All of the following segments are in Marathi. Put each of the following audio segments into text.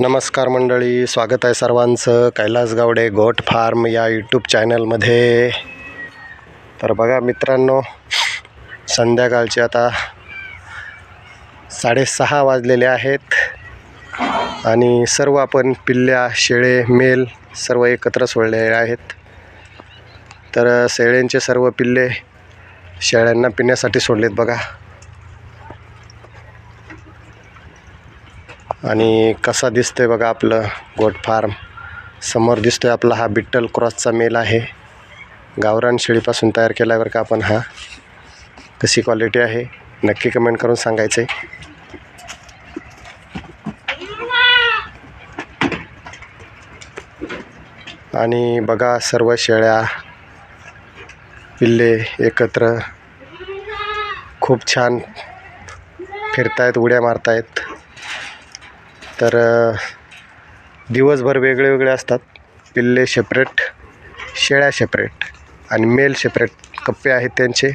नमस्कार मंडळी स्वागत आहे सर्वांचं. कैलास गावडे गोट फार्म या यूट्यूब चॅनलमध्ये तर बघा मित्रांनो संध्याकाळचे आता साडेसहा वाजलेले आहेत. आणि सर्व आपण पिल्ल्या शेळे मेल सर्व एकत्र सोडलेले आहेत. तर शेळ्यांचे सर्व पिल्ले शेळ्यांना पिण्यासाठी सोडलेत बघा. आणि कसा दिसतोय बघा आपलं गोट फार्म. समोर आहे आपला हा बिट्टल क्रॉसचा मेल आहे. गावरान शेळीपासून तयार केला बरं का आपण हा. कशी क्वालिटी आहे? नक्की कमेंट करून सांगायचं आहे आणि बघा सर्व शेळ्या पिल्ले एकत्र खूप छान फिरतायत उड्या मारतायत. तर दिवसभर वेगळे वेगळे असतात. पिल्ले सेपरेट शेळ्या सेपरेट आणि मेल सेपरेट कप्पे आहेत त्यांचे.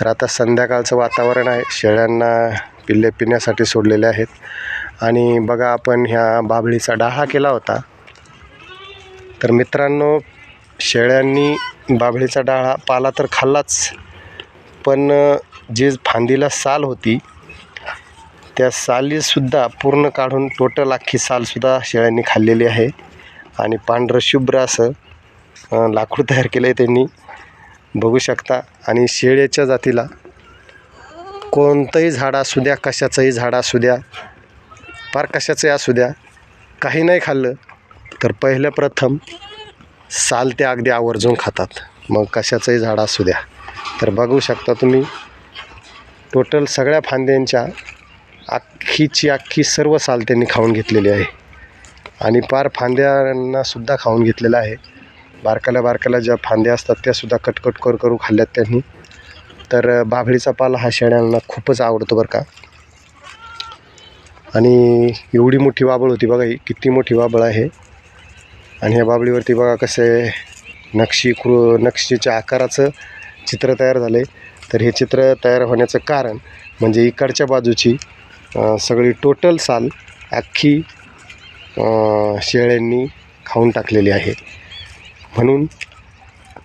तर आता संध्याकाळचं वातावरण आहे. शेळ्यांना पिल्ले पिण्यासाठी सोडलेले आहेत. आणि बघा आपण ह्या बाभळीचा डाहा केला होता. तर मित्रांनो शेळ्यांनी बाभळीचा डाळा पाला तर खाल्लाच. पण जी फांदीला साल होती त्या सालीसुद्धा पूर्ण काढून टोटल अख्खी सालसुद्धा शेळ्यांनी खाल्लेली आहे. आणि पांढरं शुभ्र असं लाकूड तयार केलं आहे त्यांनी. बघू शकता. आणि शेळ्याच्या जातीला कोणतंही झाड असू द्या कशाचंही झाड असू द्या फार कशाचंही असू द्या काही नाही खाल्लं तर पहिलं प्रथम साल ते अगदी आवर्जून खातात. मग कशाचंही झाड असू द्या. तर बघू शकता तुम्ही टोटल सगळ्या फांद्यांच्या अख्खीची अख्खी सर्व साल त्यांनी खाऊन घेतलेली आहे. आणि पार फांद्यांनासुद्धा खाऊन घेतलेलं आहे. बारकाल्या बारकाल्या ज्या फांद्या असतात त्यासुद्धा कटकट कर करू खाल्ल्यात त्यांनी. तर बाभळीचा पाला हा शेळ्यांना खूपच आवडतो बरं का. आणि एवढी मोठी वाबळ होती बघा ही किती मोठी वाबळ आहे. आणि ह्या बाबळीवरती बघा कसे नक्षी कृ नक्षीच्या आकाराचं चित्र तयार झालं आहे तर हे चित्र तयार होण्याचं कारण म्हणजे इकडच्या बाजूची सगळी टोटल साल अख्खी शेळ्यांनी खाऊन टाकलेली आहे. म्हणून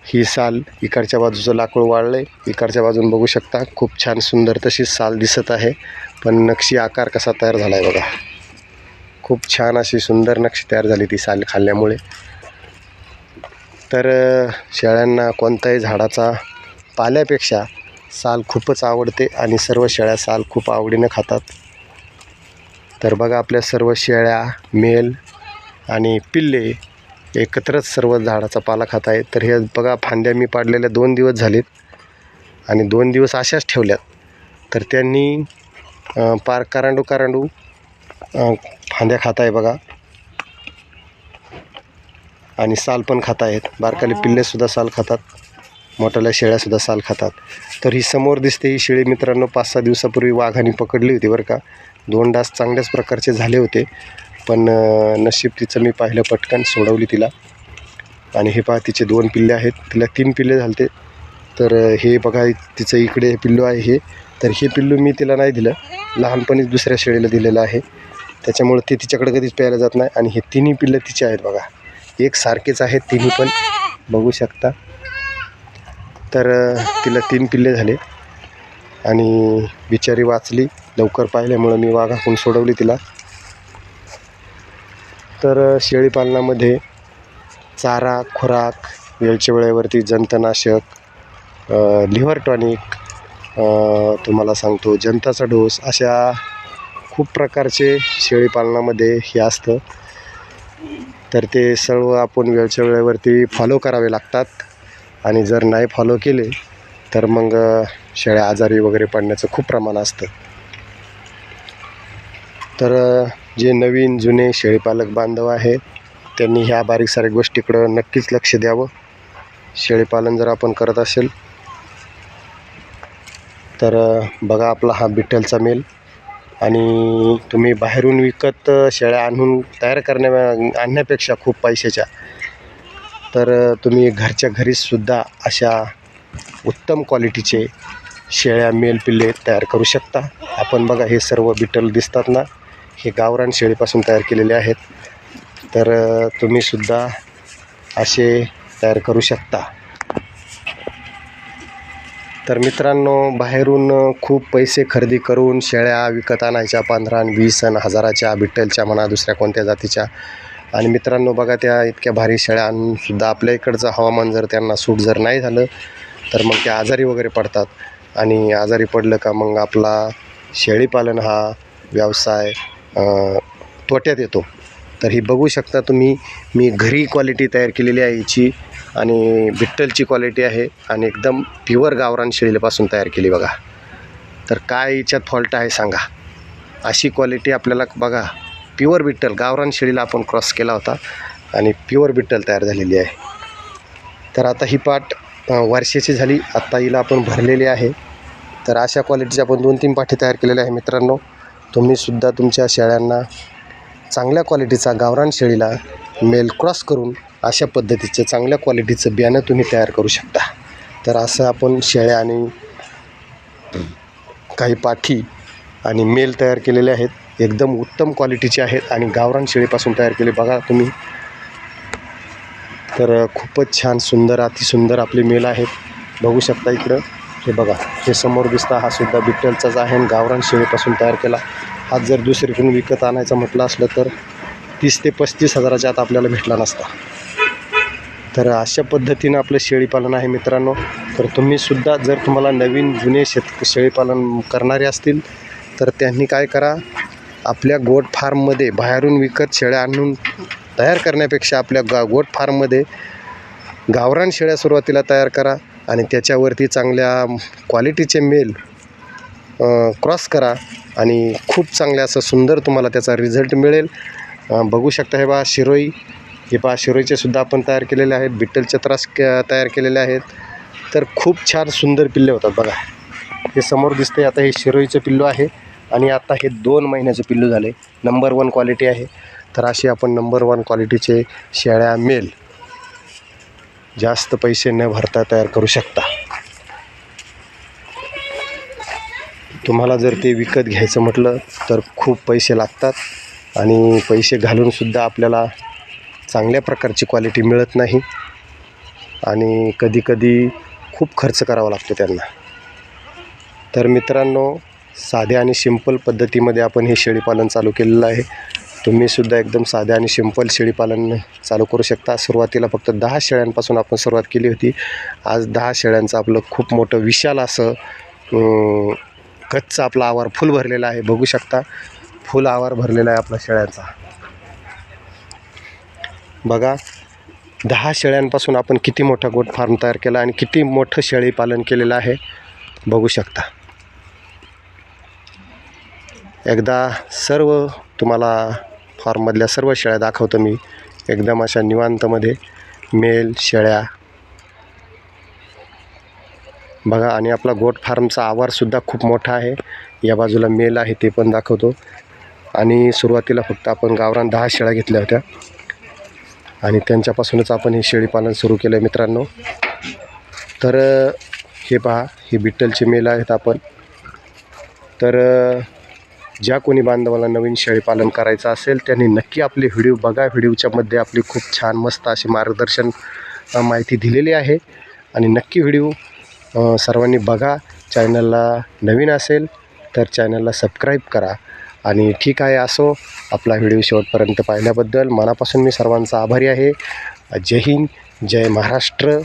ही साल इकडच्या बाजूचं लाकूड वाळलं आहे इकडच्या बाजून बघू शकता खूप छान सुंदर तशी साल दिसत आहे. पण नक्षी आकार कसा तयार झाला आहे बघा. खूप छान अशी सुंदर नक्षी तयार झाली ती साल खाल्ल्यामुळे. तर शेळ्यांना कोणत्याही झाडाचा पाल्यापेक्षा साल खूपच आवडते आणि सर्व शेळ्या साल खूप आवडीनं खातात. तर बघा आपल्या सर्व शेळ्या मेल आणि पिल्ले एकत्रच सर्व झाडाचा पाला खात आहेत. तर हे बघा फांद्या मी पाडलेल्या दोन दिवस झालेत आणि दोन दिवस अशाच ठेवल्यात. तर त्यांनी पार करांडू करांडू फांद्या खात आहे बघा. आणि साल पण खात आहेत. बारकाले पिल्लेसुद्धा साल खातात. मोठ्याल्या शेळ्यासुद्धा साल खातात. तर ही समोर दिसते ही शेळी मित्रांनो पाच सहा दिवसापूर्वी वाघाने पकडली होती बरं का. दोन डास चांगल्याच प्रकारचे झाले होते. पण नशीब तिचं मी पाहिलं पटकन सोडवली तिला. आणि हे पहा तिचे दोन पिल्ले आहेत. तिला तीन पिल्ले झालते. तर हे बघा तिचं इकडे हे पिल्लू आहे हे. तर हे पिल्लू मी तिला नाही दिलं. लहानपणीच दुसऱ्या शेळीला दिलेलं आहे. त्याच्यामुळं ते तिच्याकडे कधीच प्यायला जात नाही. आणि हे तिन्ही पिल्लं तिचे आहेत बघा. एक सारखेच आहेत तिन्ही पण. बघू शकता. तर तिला तीन पिल्ले झाले. आणि बिचारी वाचली. लवकर पाहिल्यामुळं मी वाघाकून सोडवली तिला. तर शेळीपालनामध्ये चारा खुराक वेळच्या वेळेवरती जंतनाशक लिव्हर टॉनिक तुम्हाला सांगतो जंताचा डोस अशा खूप प्रकारचे शेळीपालनामध्ये हे असतं. तर ते सर्व आपण वेळच्या वेळेवरती फॉलो करावे लागतात. आणि जर नाही फॉलो केले तर मग शेळ्या आजारी वगैरे पडण्याचं खूप प्रमाण असतं. तर जे नवीन जुने शेळीपालक बांधव आहेत त्यांनी ह्या बारीक साऱ्या गोष्टीकडं नक्कीच लक्ष द्यावं. शेळीपालन जर आपण करत असेल तर बघा आपला हा बिठ्ठलचा मेल. आणि तुम्ही बाहेरून विकत शेळ्या आणून तयार करण्या आणण्यापेक्षा खूप पैशाच्या. तर तुम्ही घरच्या घरीसुद्धा अशा उत्तम क्वालिटीचे शेळ्या मेल पिल्ले तयार करू शकता. आपण बघा हे सर्व बिटल दिसतात ना? हे गावरान शेळीपासून तयार केलेले आहेत. तर तुम्हीसुद्धा असे तयार करू शकता. तर मित्रांनो बाहेरून खूप पैसे खरेदी करून शेळ्या विकत आणायच्या पंधरा आणि वीस आणि हजाराच्या बिट्टलच्या म्हणा दुसऱ्या कोणत्या जातीच्या. आणि मित्रांनो बघा त्या इतक्या भारी शेळ्या सुद्धा आपल्या इकडचं हवामान जर त्यांना सूट जर नाही झालं तर मग ते आजारी वगैरे पडतात. आणि आजारी पडलं का मग आपला शेळीपालन हा व्यवसाय तोट्यात येतो. तर ही बघू शकता तुम्ही मी घरी क्वालिटी तयार केलेली आहे याची आणि विठ्ठलची क्वालिटी आहे आणि एकदम प्युअर गावरान शेळीपासून तयार केली बघा. तर काय याच्यात फॉल्ट आहे सांगा. अशी क्वालिटी आपल्याला बघा प्युअर विठ्ठल गावरान शेळीला आपण क्रॉस केला होता आणि प्युअर विठ्ठल तयार झालेली आहे. तर आता ही पाट वर्षाची झाली. आत्ता हिला आपण भरलेली आहे. तर अशा क्वालिटीच्या आपण दोन तीन पाठी तयार केलेल्या आहे मित्रांनो. तुम्हीसुद्धा तुमच्या शेळ्यांना चांगल्या क्वालिटीचा गावरान शेळीला मेल क्रॉस करून अशा पद्धतीचं चांगल्या क्वालिटीचं बियाणं तुम्ही तयार करू शकता. तर असं आपण शेळ्या आणि काही पाठी आणि मेल तयार केलेले आहेत. एकदम उत्तम क्वालिटीचे आहेत आणि गावरान शेळीपासून तयार केले. बघा तुम्ही. तर खूपच छान सुंदर अतिसुंदर आपले मेल आहेत बघू शकता इकडं. हे बघा हे समोर दिसता हा सुद्धा बिट्टलचाच आहे आणि गावरान शेळीपासून तयार केला. हा जर दुसरीकडून विकत आणायचा म्हटलं असलं तर तीस ते पस्तीस हजाराच्या आत आपल्याला भेटला नसता. तर अशा पद्धतीनं आपलं शेळीपालन आहे मित्रांनो. तर तुम्हीसुद्धा जर तुम्हाला नवीन जुने शेत शेळीपालन करणारे असतील तर त्यांनी काय करा आपल्या गोट फार्ममध्ये बाहेरून विकत शेळ्या आणून तयार करण्यापेक्षा आपल्या गा गोट फार्ममध्ये गावरान शेळ्या सुरुवातीला तयार करा आणि त्याच्यावरती चांगल्या क्वालिटीचे मेल क्रॉस करा आणि खूप चांगल्या असं सुंदर तुम्हाला त्याचा रिझल्ट मिळेल. बघू शकता हे बा शिरोई. हे पहा शिरोईचे सुद्धा आपण तयार केलेले आहेत. बिट्टलचे त्रास क- तयार केलेले आहेत. तर खूप छान सुंदर पिल्ले होतात बघा. हे समोर दिसते आता हे शिरोईचं पिल्लू आहे आणि आता हे दोन महिन्याचं पिल्लू झाले नंबर वन क्वालिटी आहे. तर अशी आपण नंबर वन क्वालिटीचे शेळ्या मेल जास्त पैसे न भरता तयार करू शकता. तुम्हाला जर ते विकत घ्यायचं म्हटलं तर खूप पैसे लागतात आणि पैसे घालूनसुद्धा आपल्याला चांगल्या प्रकारची क्वालिटी मिळत नाही आणि कधीकधी खूप खर्च करावा लागतो त्यांना. तर मित्रांनो साध्या आणि सिंपल पद्धतीमध्ये आपण हे शेळीपालन चालू केलेलं आहे. तुम्हीसुद्धा एकदम साध्या आणि सिंपल शेळीपालन चालू करू शकता. सुरुवातीला फक्त दहा शेळ्यांपासून आपण सुरुवात केली होती. आज दहा शेळ्यांचं आपलं खूप मोठं विशाल असं कच्चा आपला आवार फुल भरलेला आहे. बघू शकता फुल आवार भरलेला आहे आपला शेळ्यांचा. बघा दहा शेळ्यांपासून आपण किती मोठा गोट फार्म तयार केला आणि किती मोठं शेळी पालन केलेलं आहे बघू शकता. एकदा सर्व तुम्हाला फार्ममधल्या सर्व शेळ्या दाखवतो मी. एकदम अशा निवांतमध्ये मेल शेळ्या. बघा आणि आपला गोट फार्मचा आवारसुद्धा खूप मोठा आहे. या बाजूला मेल आहे ते पण दाखवतो. आणि सुरुवातीला फक्त आपण गावरान दहा शेळ्या घेतल्या होत्या. आणि त्यांच्यापासूनच आपण हे शेळीपालन सुरू केलं आहे मित्रांनो. तर हे पहा हे बिट्टलचे मेल आहेत आपण. तर ज्या कोणी बांधवाला नवीन शेळीपालन करायचं असेल त्यांनी नक्की आपले व्हिडिओ बघा. व्हिडिओच्या मध्ये आपली खूप छान मस्त अशी मार्गदर्शन माहिती दिलेली आहे. आणि नक्की व्हिडिओ सर्वांनी बघा. चॅनलला नवीन असेल तर चॅनलला सबस्क्राईब करा. आणि ठीक आहे असो आपला व्हिडिओ शेवटपर्यंत पाहिल्याबद्दल मनापासून मी सर्वांचा आभारी आहे. जय हिंद जय महाराष्ट्र.